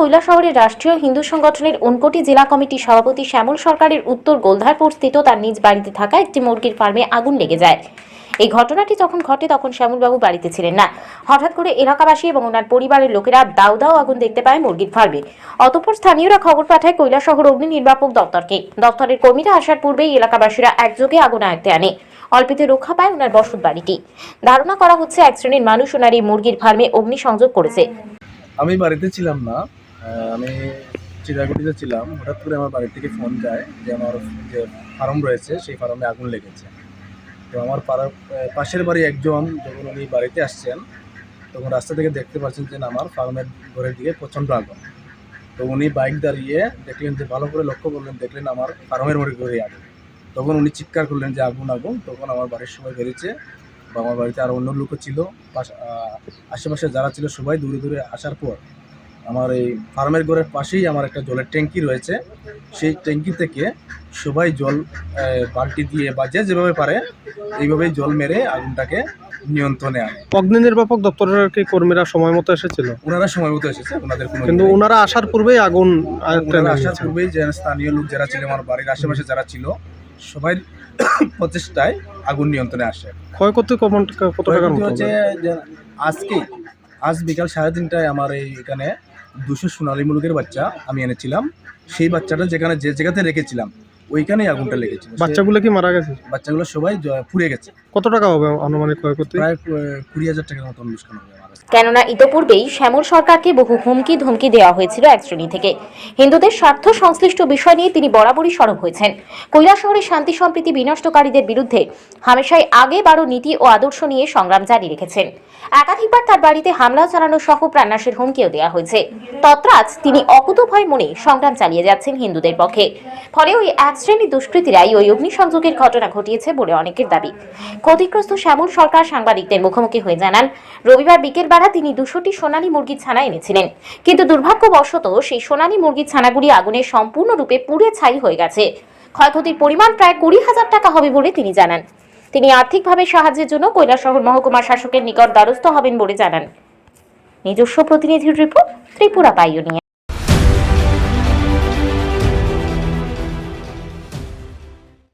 কৈলাসহরের রাষ্ট্রীয় হিন্দু সংগঠনের উনকোটি জেলা কমিটির সভাপতি শ্যামল সরকারের উত্তর গোলধারপুর স্থিত তার নিজ বাড়িতে থাকা একটি মুরগির ফার্মে আগুন লেগে যায়। এই ঘটনাটি যখন ঘটে, তখন শ্যামলবাবু বাড়িতে ছিলেন না। হঠাৎ করে এলাকাবাসী এবং ওনার পরিবারের লোকেরা দাউ দাউ আগুন দেখতে পায় মুরগির ফার্মে। অতঃপর স্থানীয়রা খবর পাঠায় কৈলাসহর অগ্নি নির্বাপক দপ্তরকে। দপ্তরের কর্মীরা আসার পূর্বেই এলাকাবাসীরা একযোগে আগুন আয়ত্তে আনে। অল্পেতে রক্ষা পায় ওনার বসত বাড়িটি। ধারণা করা হচ্ছে, এক শ্রেণির মানুষ ওনার এই মুরগির ফার্মে অগ্নিসংযোগ করেছে। আমি বাড়িতে ছিলাম না। আমি চিরাগুটিতে ছিলাম। হঠাৎ করে আমার বাড়ি থেকে ফোন যায় যে আমার যে ফার্ম রয়েছে, সেই ফার্মে আগুন লেগেছে। তো আমার পাড়ার পাশের বাড়ি একজন যখন উনি বাড়িতে আসছেন, তখন রাস্তা থেকে দেখতে পাচ্ছেন যে আমার ফার্মের ঘরের দিকে প্রচণ্ড আগুন। তো উনি বাইক দাঁড়িয়ে দেখলেন যে, ভালো করে লক্ষ্য করলেন, দেখলেন আমার ফার্মের মধ্যে ঘরে আগুন। তখন উনি চিৎকার করলেন যে, আগুন আগুন। তখন আমার বাড়ির সবাই বেরিয়েছে বা আমার বাড়িতে আরও অন্য লোকও ছিল। পাশ- আশেপাশে যারা ছিল সবাই দূরে দূরে আসার পর আমার এই ফার্মের ঘরের পাশেই আমার একটা জলের ট্যাঙ্কি রয়েছে। সেই ট্যাঙ্কি থেকে সবাই জল বালতি দিয়ে বা যে যেভাবে পারে এইভাবেই জল মেরে আগুনটাকে নিয়ন্ত্রণে আনে। অগ্নি নির্বাপক দপ্তরের কি কর্মীরা সময় মতো এসেছিল? ওনারা সময় মতো এসেছে ওনাদের কোনো কিন্তু ইয়ে ওনারা আসার পূর্বেই আগুন আসার পূর্বেই যে স্থানীয় লোক যারা ছিল আমার বাড়ির আশেপাশে যারা ছিল সবাই প্রচেষ্টায় আগুন নিয়ন্ত্রণে আসে। ক্ষয়ক্ষতি কমন কত মতো হচ্ছে আজকে আজ বিকাল সাড়ে তিনটায় আমার এই এখানে দুশো সোনালি মুরগের বাচ্চা আমি এনেছিলাম। সেই বাচ্চাটা যেখানে যে জায়গাতে রেখেছিলাম। ওইখানেই আগুনটা লেগেছিল সে- বাচ্চাগুলো কি মারা গেছে? বাচ্চাগুলো সবাই পুড়ে গেছে। কত টাকা হবে আনুমানিক ক্ষয়ক্ষতি? প্রায় কুড়ি হাজার টাকার মতো অনুষ্ঠান হবে কেননা ইতোপূর্বেই শ্যামল সরকারকে বহু হুমকি ধমকি দেওয়া হয়েছিল এক শ্রেণি থেকে। হিন্দুদের স্বার্থ সংশ্লিষ্ট বিষয় নিয়ে তিনি বরাবরই সরব হয়েছেন। কৈলাসহরের শান্তি সম্প্রীতি বিনষ্টকারীদের বিরুদ্ধে হামেশাই আগে বারো নীতি ও আদর্শ নিয়ে সংগ্রাম জারি রেখেছেন। একাধিকবার তার বাড়িতে হামলা চালানো সহ প্রাণনাশের হুমকিও দেওয়া হয়েছে। তত্রাজ তিনি অকুতভয় মনে সংগ্রাম চালিয়ে যাচ্ছেন হিন্দুদের পক্ষে। ফলে ওই এক শ্রেণির দুষ্কৃতীরাই ওই অগ্নিসংযোগের ঘটনা ঘটিয়েছে বলে অনেকের দাবি। ক্ষতিগ্রস্ত শ্যামল সরকার সাংবাদিকদের মুখোমুখি হয়ে জানান, রবিবার বিকেলবেলা তিনি দুশোটি সোনালী মুরগির ছানা এনেছিলেন। কিন্তু দুর্ভাগ্যবশত সেই সোনালী মুরগির ছানাগুলি আগুনে সম্পূর্ণরূপে পুড়ে ছাই হয়ে গেছে। ক্ষয়ক্ষতির পরিমাণ প্রায় কুড়ি হাজার টাকা হবে বলে তিনি জানান। তিনি আর্থিকভাবে সাহায্যের জন্য কৈলাসহর মহকুমা শাসকের নিকট দ্বারস্থ হবেন বলে জানান। নিজস্ব প্রতিনিধির রিপোর্ট ত্রিপুরা পাইওনিয়া